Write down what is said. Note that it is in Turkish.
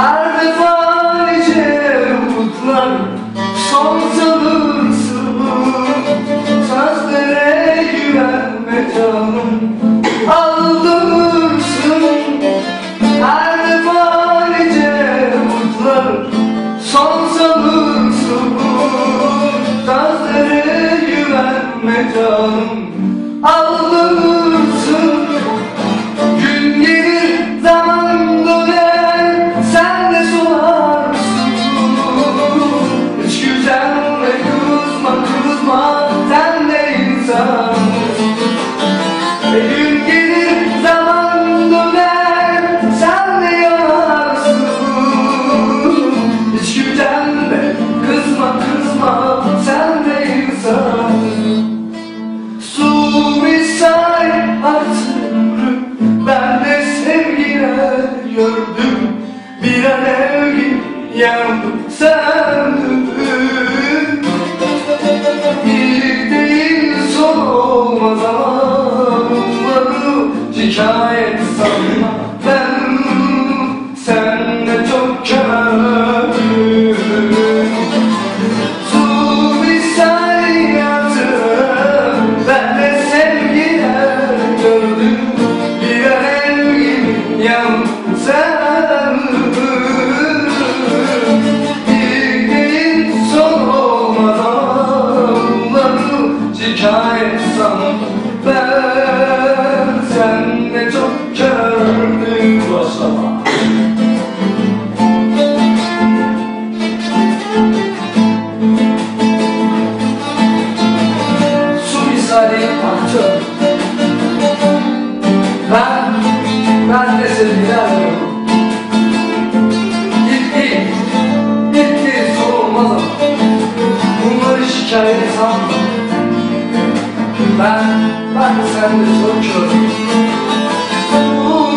Her defa nice umutlar son sanırsın Sözlere güvenme canım. Aldanırsın Her defa nice umutlar son sanırsın Sözlere güvenme canım. aldanırsın gördüm. Bir alev gibi yandım söndüm Birlikteyiz son olmaz ama Bunları şikayet sanma. Ben Ben Ben, de sevgiler side is ocho. Oh,